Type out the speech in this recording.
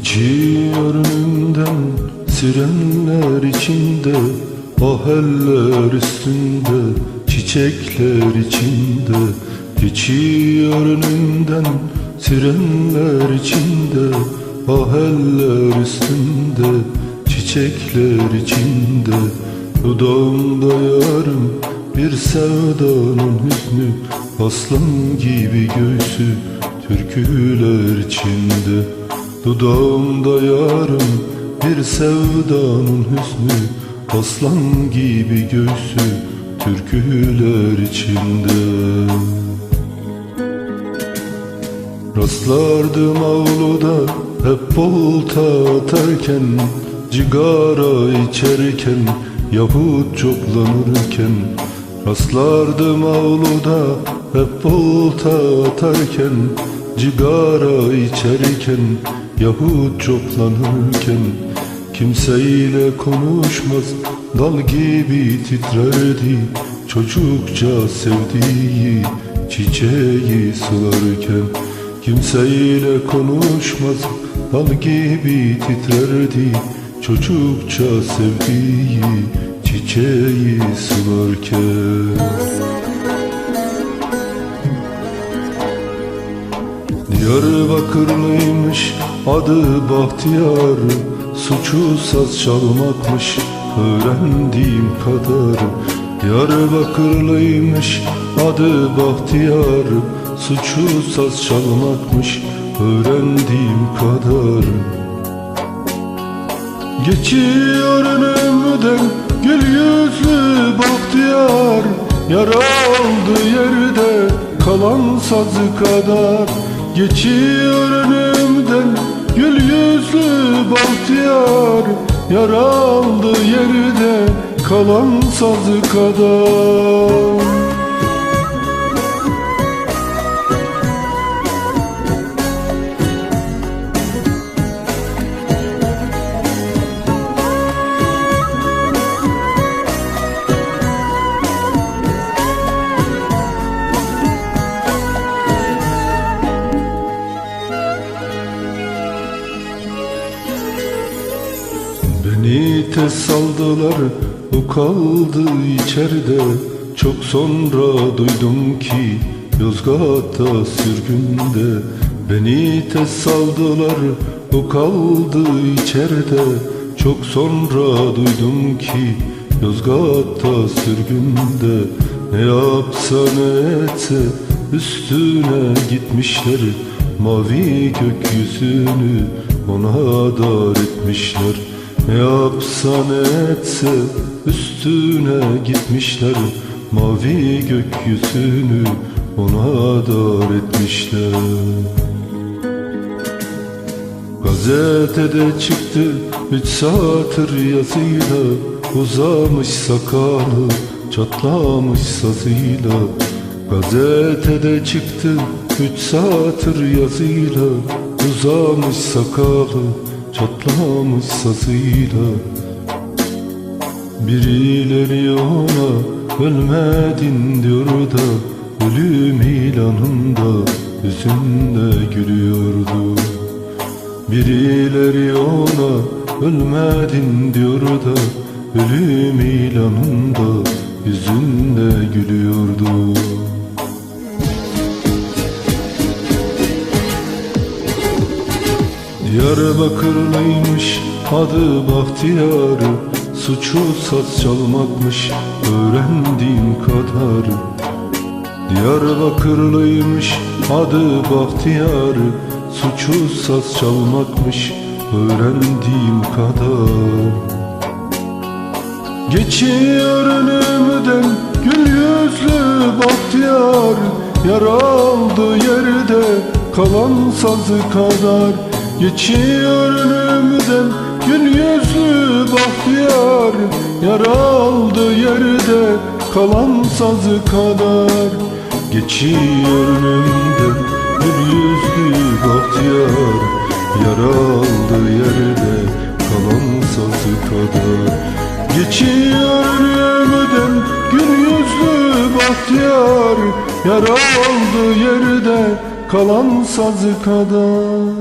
Geçiyor önümden sirenler içinde Ah eller üstünde çiçekler içinde. Geçiyor önümden sirenler içinde Ah eller üstünde çiçekler içinde. Dudağımda yarım bir sevdanın hüznü Aslan gibi göğsü türküler içinde Dudağımda yarım bir sevdanın hüznü Aslan gibi göğsü türküler içinde. Rastlardım avluda hep volta atarken Cigara içerken yahut çoklanırken Rastlardım avluda hep volta atarken Cigara içerken yahut çoklanırken Kimseyle konuşmaz. Dal gibi titrerdi Çocukça sevdiği çiçeği sularken. Kimseyle konuşmaz. Dal gibi titrerdi Çocukça sevdiği çiçeği sularken Diyarbakırlıymış adı Bahtiyar? Suçu saz çalmakmış öğrendiğim kadar. Diyarbakırlıymış adı Bahtiyar? Suçu saz çalmakmış öğrendiğim kadar. Geçiyor önümden gül yüzlü bahtiyar. Yara aldı yerde kalan sazı kadar Geçiyor önümden gül yüzlü bahtiyar Yara aldı yerde kalan sazı kadar Tez saldılar o kaldı içeride. Çok sonra duydum ki Yozgat'ta sürgünde Beni tez saldılar o kaldı içeride. Çok sonra duydum ki Yozgat'ta sürgünde Ne yapsa ne etse üstüne gitmişler. Mavi gökyüzünü ona dar etmişler ne yapsa ne etse üstüne gitmişler Mavi gökyüzünü ona dar etmişler. Gazetede çıktı üç satır yazıyla Uzamış sakalı çatlamış sazıyla. Gazetede çıktı üç satır yazıyla Uzamış sakalı çatlamış sazıyla Birileri ona ölmedin diyor da Ölüm ilanında yüzünde gülüyordu. Birileri ona ölmedin diyor da Ölüm ilanında yüzünde gülüyordu Diyarbakırlıymış adı Bahtiyar. Suçu saz çalmakmış öğrendiğim kadar. Diyarbakırlıymış adı Bahtiyar. Suçu saz çalmakmış öğrendiğim kadar. Geçiyor önümden gül yüzlü Bahtiyar. Yara aldı yerde kalan sazı kadar Geçiyor önümden gün yüzlü bahtiyar Yaraldı yerde kalan sazı kadar. Geçiyor önümden gün yüzlü bahtiyar Yaraldı yerde kalan sazı kadar. Geçiyor önümden gün yüzlü bahtiyar Yara oldu yerde kalan sazı kadar.